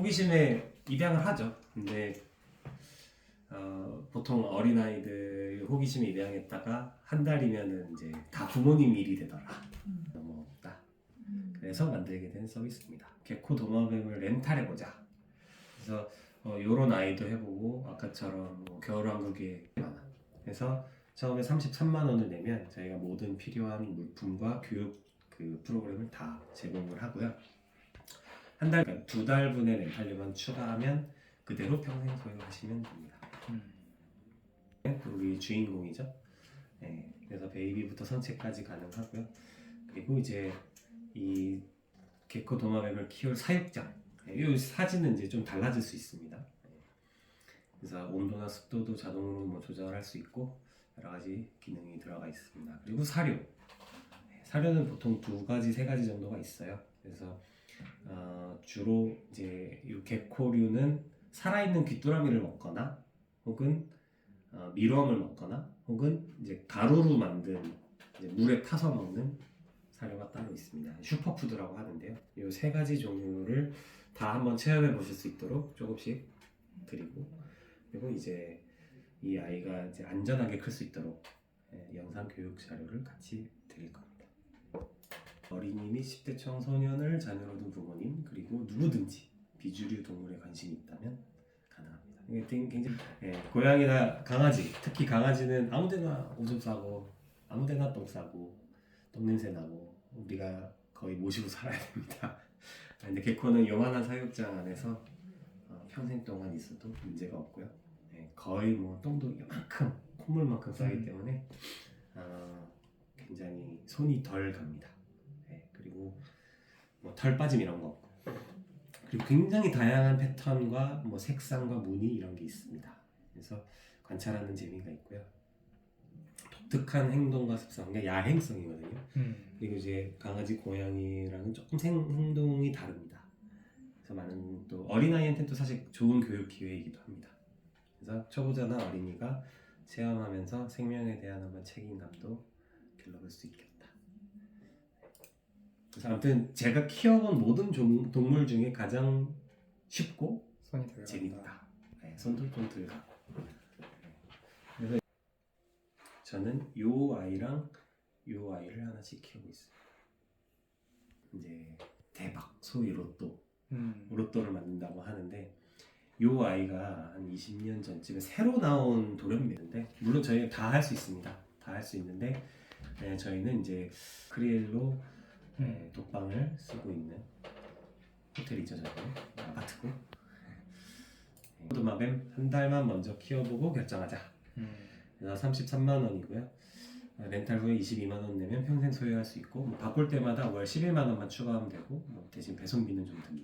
호기심에 입양을 하죠. 근데 어, 보통 어린 아이들 호기심에 입양했다가 한 달이면은 이제 다 부모님 일이 되더라. 너무 없다. 그래서 만들게 된 서비스입니다. 개코 도마뱀을 렌탈해 보자. 그래서 어, 요런 아이도 해보고 아까처럼 뭐 겨울왕국에 많아. 그래서 처음에 33만 원을 내면 저희가 모든 필요한 물품과 교육 그 프로그램을 다 제공을 하고요. 한 달, 그러니까 두 달분의 렌탈료만 추가하면 그대로 평생 소유하시면 됩니다. 우리 주인공이죠. 네, 그래서 베이비부터 선체까지 가능하고요. 그리고 이제 이 개코 도마뱀을 키울 사육장. 네, 이 사진은 이제 좀 달라질 수 있습니다. 네. 그래서 온도나 습도도 자동으로 뭐 조절할 수 있고 여러 가지 기능이 들어가 있습니다. 그리고 사료. 네, 사료는 보통 두 가지, 세 가지 정도가 있어요. 그래서 어, 주로 이제 이 개코류는 살아있는 귀뚜라미를 먹거나 혹은 어, 밀웜을 먹거나 혹은 이제 가루로 만든 이제 물에 타서 먹는 사료가 따로 있습니다. 슈퍼푸드라고 하는데요. 이 세 가지 종류를 다 한번 체험해 보실 수 있도록 조금씩 드리고 그리고 이제 이 아이가 이제 안전하게 클 수 있도록 예, 영상 교육 자료를 같이 드릴 겁니다. 어린이 및 10대 청소년을 자녀로 둔 부모님 그리고 누구든지 비주류 동물에 관심이 있다면 가능합니다. 이게 굉장히 예, 고양이나 강아지 특히 강아지는 아무데나 오줌 싸고 아무데나 똥 싸고 똥 냄새 나고 우리가 거의 모시고 살아야 됩니다. 근데 개코는 요만한 사육장 안에서 어, 평생 동안 있어도 문제가 없고요. 예, 거의 뭐 똥도 이만큼 콧물만큼 싸기 음. 때문에 어, 굉장히 손이 덜 갑니다. 예, 그리고 뭐털 빠짐 이런 거 없고 그리고 굉장히 다양한 패턴과 뭐 색상과 무늬 이런 게 있습니다. 그래서 관찰하는 재미가 있고요. 독특한 행동과 습성, 야행성이거든요. 음. 그리고 이제 강아지, 고양이랑은 조금 생, 행동이 다릅니다. 그래서 많은 또 어린아이한테는 또 사실 좋은 교육 기회이기도 합니다. 그래서 초보자나 어린이가 체험하면서 생명에 대한 한번 책임감도 길러볼 수 있겠다. 아무튼 제가 키워본 모든 종- 동물 중에 가장 쉽고 손이 들어간다. 재밌다. 네, 손도 좀 들어가고. 그래서 저는 요 아이랑 요 아이를 하나씩 키우고 있어요. 이제 대박 소위 로또 음. 로또를 만든다고 하는데 요 아이가 한 20년 전쯤에 새로 나온 돌연변인데 물론 저희는 다할 수 있습니다. 다 할 수 있는데 네, 저희는 이제 크리엘로 네, 독방을 쓰고 있는 호텔이죠 저희는 아파트고 네, 도마뱀 한 달만 먼저 키워보고 결정하자. 음. 그래서 33만 원이고요. 렌탈 후에 22만 원 내면 평생 소유할 수 있고 뭐 바꿀 때마다 월 11만 원만 추가하면 되고 뭐 대신 배송비는 좀 듭니다.